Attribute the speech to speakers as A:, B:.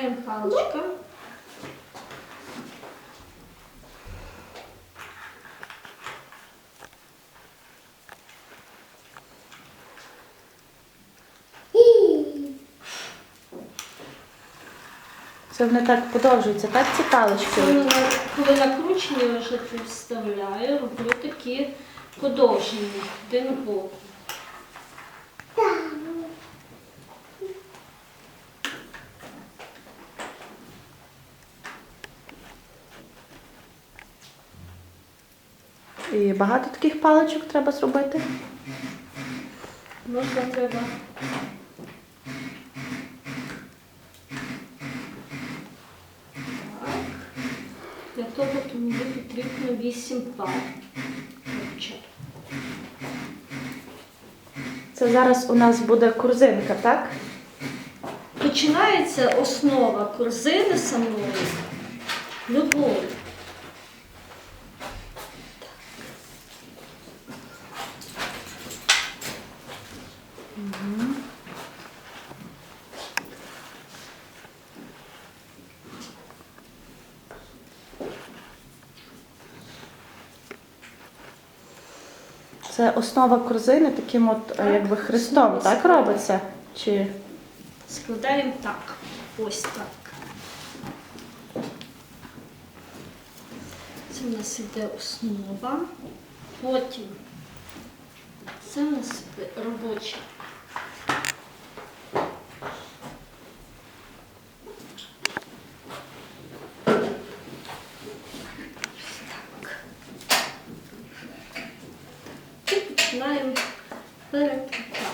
A: складаємо паличками.
B: Це вони так подовжуються, так ці палички?
A: Коли, накручені, я вже вставляю, роблю такі подовжені один в
B: І багато таких паличок треба зробити.
A: Можна треба. Так. Для того то мені потрібно 8 пар.
B: Це зараз у нас буде корзинка, так?
A: Починається основа корзини самої, любові.
B: Це основа корзини таким от е,
A: Так,
B: якби хрестом, так робиться? Чи
A: Складаємо так. Ось так. Це в нас іде основа. Потім це у нас робоча. Починаємо переплітати.